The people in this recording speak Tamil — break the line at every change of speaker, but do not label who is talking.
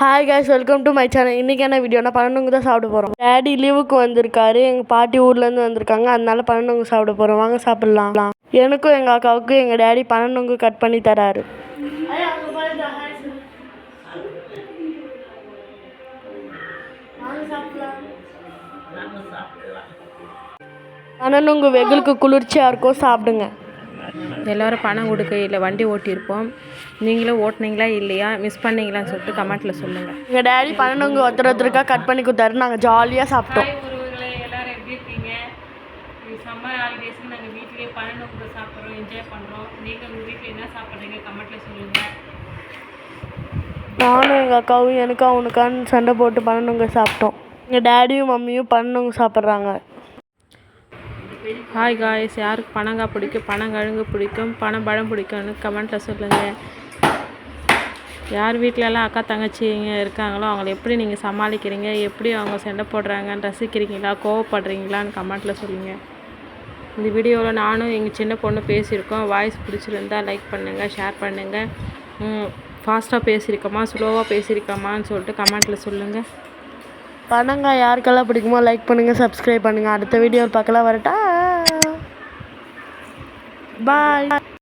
Hi guys welcome to my channel இன்றைக்கி என்ன வீடியோனா பன்னெண்டுங்க தான் சாப்பிட போகிறோம் டேடி லீவுக்கு வந்திருக்காரு. எங்கள் பாட்டி ஊர்லேருந்து வந்திருக்காங்க. அதனால பன்னெண்டுங்க சாப்பிட போகிறோம் வாங்க சாப்பிட்லாம். எனக்கும் எங்கள் அக்காவுக்கும் எங்கள் டேடி பன்னெண்டுங்க கட் பண்ணி தராரு. பன்னெண்டுங்க வெகுலுக்கு குளிர்ச்சியாக இருக்கும் சாப்பிடுங்க.
எல்லோரும் பணம் கொடுக்கையில் வண்டி ஓட்டியிருப்போம். நீங்களும் ஓட்டுனீங்களா இல்லையா? மிஸ் பண்ணீங்களான்னு சொல்லிட்டு கமெண்ட்டில் சொல்லுங்கள்
எங்கள் டேடி பன்னெண்டுங்க ஒருத்தர் ஒருத்தருக்கா கட் பண்ணி கொடுத்தாரு. நாங்கள் ஜாலியாக சாப்பிட்டோம்.
எல்லாரும் எப்படி இருக்கீங்க? சம்மர் ஹாலிடேஸ்க்கு நாங்கள் பன்னெண்டு சாப்பிட்றோம் என்ஜாய் பண்ணுறோம் நீங்கள் உங்கள் வீட்டில் என்ன சாப்பிட்றீங்க? கமெண்ட்டில் சொல்லுங்கள்
நானும் எங்கள் அக்காவும் எனக்கும் அவனுக்கான்னு சண்டை போட்டு பன்னெண்டுங்க சாப்பிட்டோம். எங்கள் டேடியும் மம்மியும் பன்னெண்டுங்க சாப்பிட்றாங்க.
ஹாய் காய்ஸ் யாருக்கு பனங்காய் பிடிக்கும்? பனங்கிழங்கு பிடிக்கும்? பனம்பழம் பிடிக்கும்னு கமெண்ட்டில் சொல்லுங்கள் யார் வீட்டிலலாம் அக்கா தங்கச்சிங்க இருக்காங்களோ அவங்கள எப்படி நீங்கள் சமாளிக்கிறீங்க? எப்படி அவங்க சண்டை போடுறாங்கன்னு ரசிக்கிறீங்களா? கோவப்படுறீங்களான்னு கமெண்ட்டில் சொல்லுங்கள் இந்த வீடியோவில் நானும் எங்கள் சின்ன பொண்ணு பேசியிருக்கோம். வாய்ஸ் பிடிச்சிருந்தா லைக் பண்ணுங்கள் ஷேர் பண்ணுங்கள் ஃபாஸ்ட்டாக பேசியிருக்கோமா? ஸ்லோவாக பேசியிருக்கோமான்னு சொல்லிட்டு கமெண்ட்டில் சொல்லுங்கள்
பனங்காய் யாருக்கெல்லாம் பிடிக்குமோ லைக் பண்ணுங்கள் சப்ஸ்கிரைப் பண்ணுங்கள் அடுத்த வீடியோவில் பார்க்கலாம். வரட்டா? Bye.